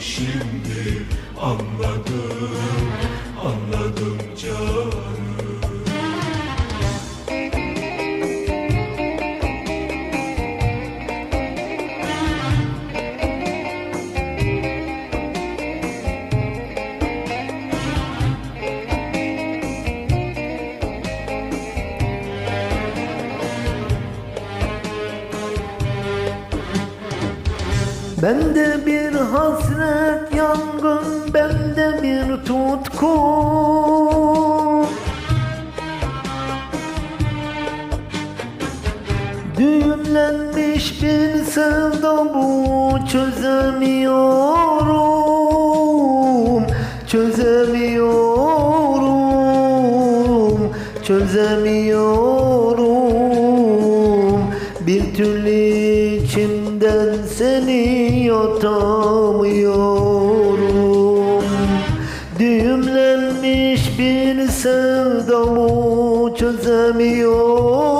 şimdi anladım Bende bir hasret yangın, bende bir tutku. Düğümlenmiş bir sevda bu çözemiyorum Çözemiyorum Çözemiyorum Düğümlenmiş bir sevdamı çözemiyorum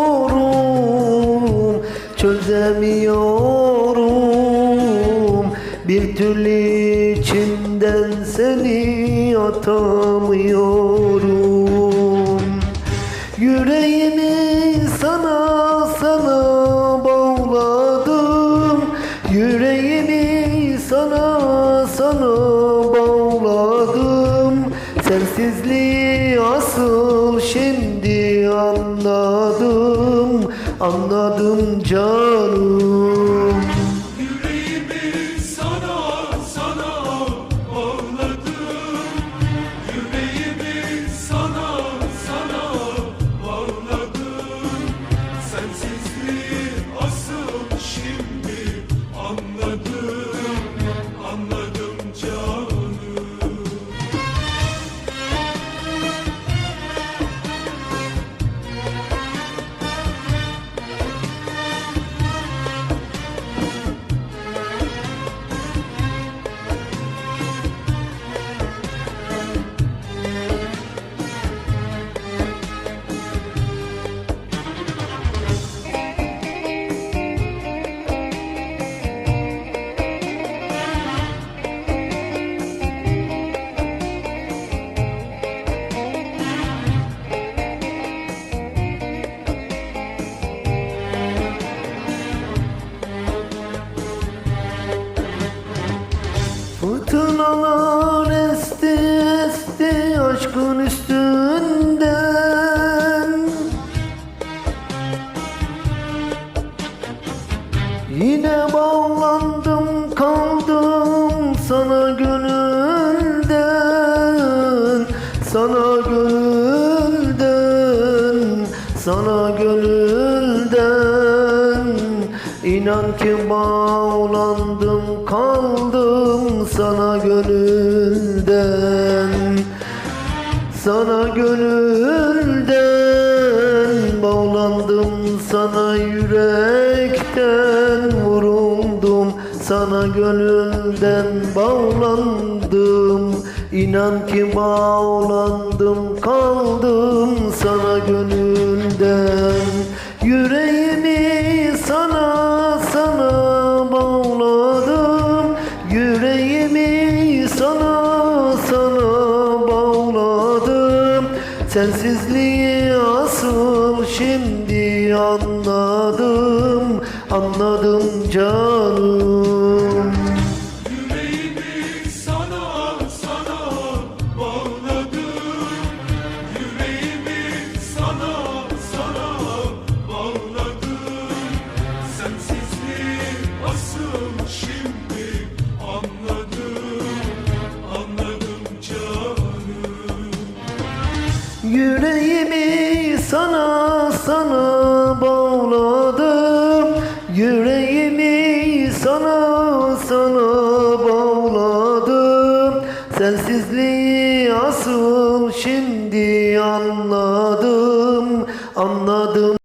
Çözemiyorum. Bir türlü içimden seni atamıyorum. Yüreğimi Sensizliği asıl şimdi anladım Anladım canım Fırtınalar esti esti aşkın üstünden. Yine bağlandım kaldım sana gönülden. Sana gönülden Sana gönülden. İnan ki bağlandım kaldım sana gönülden sana gönülden. Bağlandım sana yürekten vuruldum sana gönülden. Bağlandım inan ki bağlandım kaldım sana gönülden. Yüreğimi Sensizliği asıl şimdi anladım Anladım canım Yüreğimi sana sana bağladım. Yüreğimi sana sana bağladım. Sensizliği asıl şimdi anladım. Anladım